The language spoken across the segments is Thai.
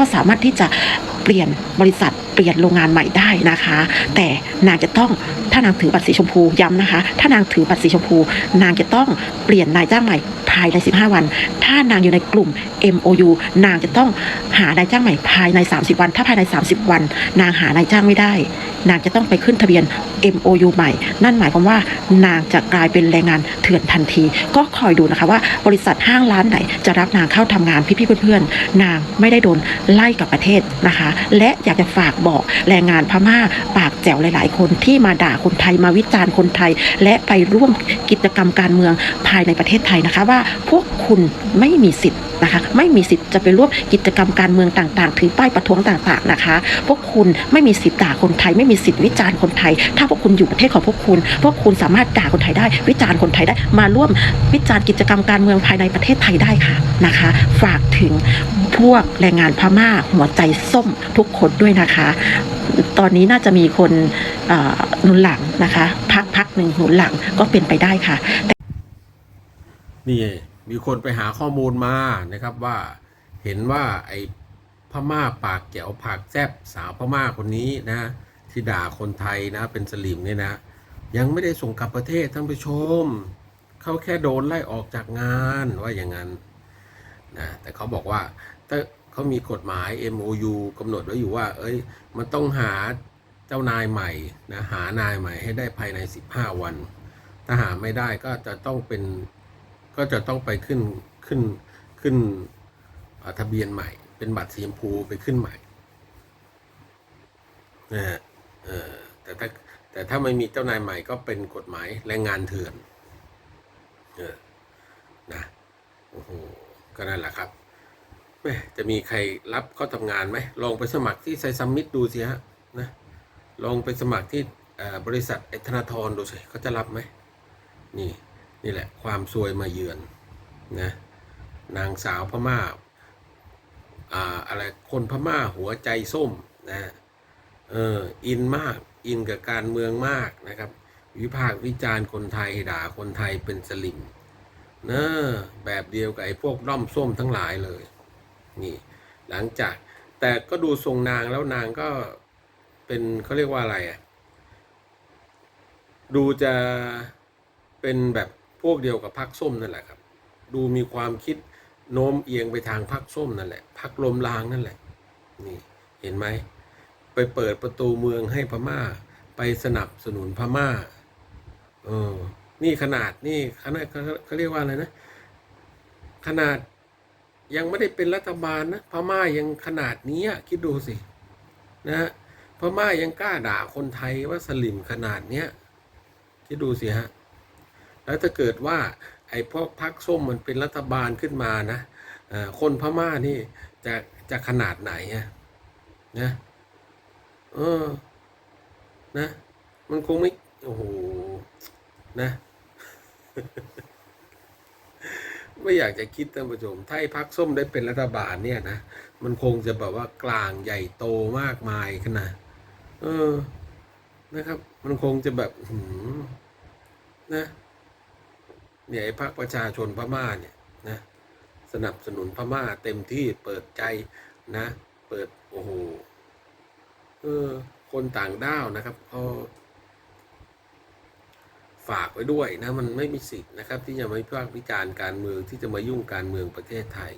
ก็สามารถที่จะเปลี่ยนบริษัท ปลี่ยนโรงงานใหม่ได้นะคะ แต่นางจะต้องถ้านางถือบัตรสีชมพูย้ำนะคะ ถ้านางถือบัตรสีชมพู นางจะต้องเปลี่ยนนายจ้างใหม่ภายใน 15 วัน ถ้านางอยู่ในกลุ่ม MOU นางจะต้องหานายจ้างใหม่ภายใน 30 วัน ถ้าภายใน 30 วัน นางหานายจ้างไม่ได้ นางจะต้องไปขึ้นทะเบียน MOU ใหม่ นั่นหมายความว่านางจะกลายเป็นแรงงานเถื่อนทันที ก็คอยดูนะคะว่าบริษัทห้างร้านไหนจะรับนางเข้าทำงานพี่ๆเพื่อนๆ นางไม่ได้โดนไล่กลับประเทศนะคะ และอยากจะฝากบอกแรงงานพม่าปากแจ๋วหลาย ๆ คนที่มาด่าคนไทยมาวิจารณ์คนไทย และไปร่วมกิจกรรมการเมืองภายในประเทศไทยนะคะว่าพวกคุณไม่มีสิทธิ์ นะคะไม่มีสิทธิ์จะไปร่วมกิจกรรมการเมืองต่างๆ ถือป้ายประท้วงต่างๆนะคะ พวกคุณไม่มีสิทธิ์ด่าคนไทย ไม่มีสิทธิ์วิจารณ์คนไทย ถ้าพวกคุณอยู่ประเทศของพวกคุณ พวกคุณสามารถด่าคนไทยได้ วิจารณ์คนไทยได้ มาร่วมวิจารณ์กิจกรรมการเมืองภายในประเทศไทยได้ค่ะนะคะ ฝากถึงพวกแรงงานพม่าหัวใจส้มทุกคนด้วยนะคะ ตอนนี้น่าจะมีคนหนุนหลังนะคะ พักพักหนึ่งหนุนหลังก็เป็นไปได้ค่ะนี่ มีคนไปหาข้อมูลมานะครับว่าเห็นว่าไอ้พม่าปากแก้วปากแซบสาวพม่าคนนี้นะ ที่ด่าคนไทยนะเป็นสลิมเนี่ยนะ ยังไม่ได้ส่งกลับประเทศท่านผู้ชม เขาแค่โดนไล่ออกจากงานว่าอย่างนั้นนะแต่เขาบอกว่าถ้าเขามีกฎหมาย MOU กำหนดไว้อยู่ว่า เอ้ย มันต้องหาเจ้านายใหม่นะหานายใหม่ให้ได้ภายใน 15 วัน ถ้าหาไม่ได้ก็จะต้องเป็น ก็จะต้องไปขึ้นขึ้นขึ้นทะเบียนใหม่ เป็นบัตรสีชมพูไปขึ้นใหม่นะฮะเออแต่ถ้าแต่ถ้าไม่มีเจ้านายใหม่ก็เป็นกฎหมายแรงงานเถื่อนเออนะโอ้โหก็นั่นแหละครับแม่จะมีใครรับเข้าทำงานไหมลองไปสมัครที่ไซซัมมิตดูสิฮะนะลองไปสมัครที่บริษัทไอธนาธรดูสิเขาจะรับไหมนี่ นี่แหละความซวยมาเยือนนะนางสาวพม่าอ่าอะไรคนพม่าหัวใจส้มนะเอออินมากอินกับการเมืองมากนะครับ วิพากษ์วิจารณ์คนไทยด่าคนไทยเป็นสลิมเนอะแบบเดียวกับไอ้พวกด้อมส้มทั้งหลายเลย นี่ หลังจากแต่ก็ดูทรงนางแล้วนางก็เป็นเขาเรียกว่าอะไรอะดูจะเป็นแบบ พวกเดียวกับพักส้มนั่นแหละครับ ดูมีความคิดโน้มเอียงไปทางพักส้มนั่นแหละพักลมลางนั่นแหละ นี่เห็นไหมไปเปิดประตูเมืองให้พม่า ไปสนับสนุนพม่าเออนี่ขนาดนี่ขนาดเขาเรียกว่าอะไรนะ ขนาดยังไม่ได้เป็นรัฐบาลนะพม่ายังขนาดนี้คิดดูสินะฮะพม่ายังกล้าด่าคนไทยว่าสลิมขนาดเนี้ยคิดดูสิฮะ แล้วถ้าเกิดว่าไอ้พวกพักส้มมันเป็นรัฐบาลขึ้นมานะคนพม่านี่จะจะขนาดไหนนะเออนะ มันคงไม่โอ้โหนะ ไม่อยากจะคิดท่านผู้ชมถ้าไอ้พักส้มได้เป็นรัฐบาลเนี่ยนะมันคงจะแบบว่ากลางใหญ่โตมากมายขนาดเออนะครับ มันคงจะแบบหืมนะ เนี่ยไอ้พรรคประชาชนพม่าเนี่ยนะสนับสนุนพม่าเต็มที่เปิดใจนะ เปิดโอ้โหเออคนต่างด้าวนะครับเขาฝากไว้ด้วยนะมันไม่มีสิทธิ์นะครับ ที่จะมาวิพากษ์วิจารณ์การเมืองที่จะมายุ่งการเมืองประเทศไทย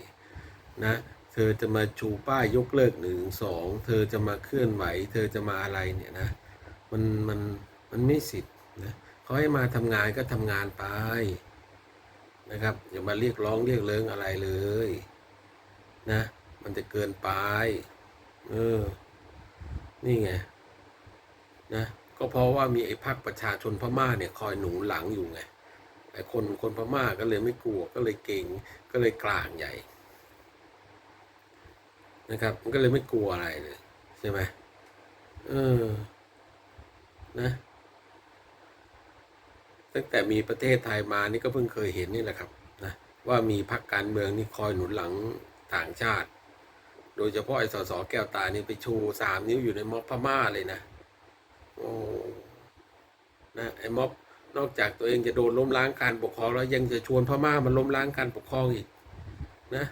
นะเธอจะมาชูป้ายยกเลิกหนึ่งสองเธอจะมาเคลื่อนไหว เธอจะมาอะไรเนี่ยนะมันมันมันไม่สิทธิ์นะเขาให้มาทำงานก็ทำงานไป นะครับอย่ามาเรียกร้องเรียกเริงอะไรเลย นะ มันจะเกินไป เออ นี่ไง นะก็เพราะว่ามีไอ้พรรคประชาชนพม่าเนี่ยคอยหนุนหลังอยู่ไงไอ้คนคนพม่าก็เลยไม่กลัวก็เลยเก่งก็เลยกลางใหญ่ นะครับมันก็เลยไม่กลัวอะไรเลยใช่ไหมเออ นะ ตั้งแต่มีประเทศไทยมานี่ก็เพิ่งเคยเห็นนี่แหละครับนะว่ามีพรรคการเมืองนี่คอยหนุนหลังต่างชาติ โดยเฉพาะไอ้สสแก้วตานี่ไปชูสามนิ้วอยู่ในม็อบพม่าเลยนะโอ้นะไอ้ม็อบนอกจากตัวเองจะโดนล้มล้างการปกครองแล้วยังจะชวนพม่ามาล้มล้างการปกครองอีกนะ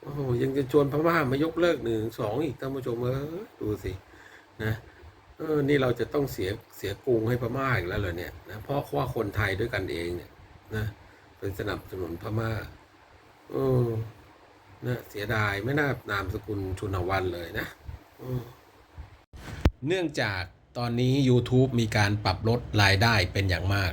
โอ้ยังจะชวนพม่ามายกเลิกหนึ่งสองอีกท่านผู้ชมเออดูสินะ เออนี่เราจะต้องเสียเสียกรุงให้พม่าอีกแล้วเหรอเนี่ยนะเพราะว่าคนไทยด้วยกันเองเนี่ยนะเป็นสนับสนุนพม่าเออนะเสียดายไม่น่านามสกุลชุนวันเลยนะอืมเนื่องจากตอนนี้ YouTube มีการปรับลดรายได้เป็นอย่างมาก